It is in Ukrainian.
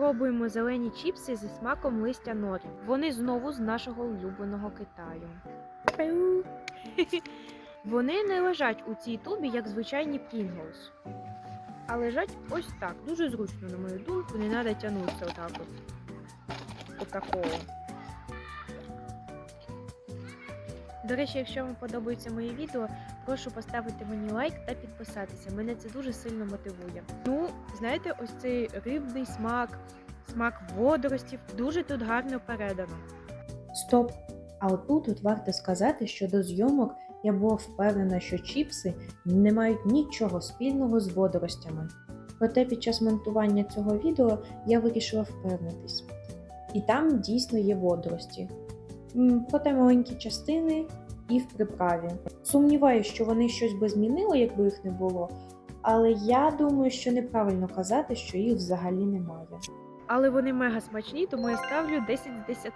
Пробуємо зелені чіпси зі смаком листя норі. Вони знову з нашого улюбленого Китаю. Вони не лежать у цій тубі, як звичайні Pringles. А лежать ось так. Дуже зручно, на мою думку, не треба тягнутися отак от. Отакого. До речі, якщо вам подобаються мої відео, прошу поставити мені лайк та підписатися. Мене це дуже сильно мотивує. Ну, знаєте, ось цей рибний смак, смак водоростів дуже тут гарно передано. Стоп! А отут от варто сказати, що до зйомок я була впевнена, що чіпси не мають нічого спільного з водоростями. Проте під час монтування цього відео я вирішила впевнитись. І там дійсно є водорості. Проте маленькі частини і в приправі. Сумніваюся, що вони щось би змінили, якби їх не було. Але я думаю, що неправильно казати, що їх взагалі немає. Але вони мега смачні, тому я ставлю 10 з 10.